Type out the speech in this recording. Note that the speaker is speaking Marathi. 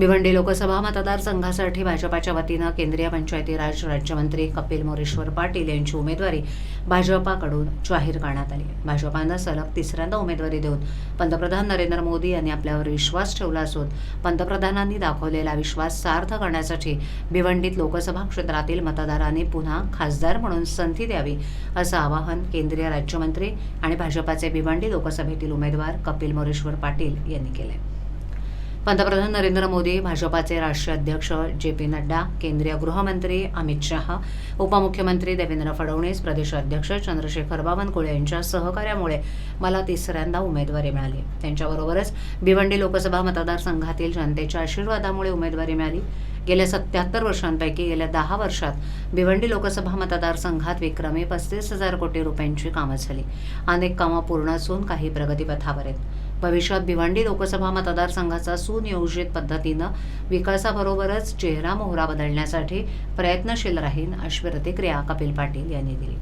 भिवंडी लोकसभा मतदारसंघासाठी भाजपाच्या वतीनं केंद्रीय पंचायती राज राज्यमंत्री कपिल मोरेश्वर पाटील यांची उमेदवारी भाजपाकडून जाहीर करण्यात आली. भाजपानं सलग तिसऱ्यांदा उमेदवारी देऊन पंतप्रधान नरेंद्र मोदी यांनी आपल्यावर विश्वास ठेवला असून पंतप्रधानांनी दाखवलेला विश्वास सार्थ करण्यासाठी भिवंडीत लोकसभा क्षेत्रातील मतदारांनी पुन्हा खासदार म्हणून संधी द्यावी असं आवाहन केंद्रीय राज्यमंत्री आणि भाजपाचे भिवंडी लोकसभेतील उमेदवार कपिल मोरेश्वर पाटील यांनी केले पंतप्रधान नरेंद्र मोदी भाजपाचे राष्ट्रीय अध्यक्ष जे पी नड्डा केंद्रीय गृहमंत्री अमित शहा उपमुख्यमंत्री देवेंद्र फडणवीस प्रदेश अध्यक्ष चंद्रशेखर बावनकुळे यांच्या सहकार्यामुळे मला तिसऱ्यांदा उमेदवारी मिळाली. त्यांच्याबरोबरच भिवंडी लोकसभा मतदारसंघातील जनतेच्या आशीर्वादामुळे उमेदवारी मिळाली. गेल्या सत्याहत्तर वर्षांपैकी गेल्या दहा वर्षात भिवंडी लोकसभा मतदारसंघात विक्रमी पस्तीस हजार कोटी रुपयांची कामं झाली. अनेक कामं पूर्ण असून काही प्रगतीपथावर आहेत. भविष्यात भिवंडी लोकसभा मतदारसंघाचा सुनियोजित पद्धतीनं विकासाबरोबरच चेहरा मोहरा बदलण्यासाठी प्रयत्नशील राहीन अशी प्रतिक्रिया कपिल पाटील यांनी दिली.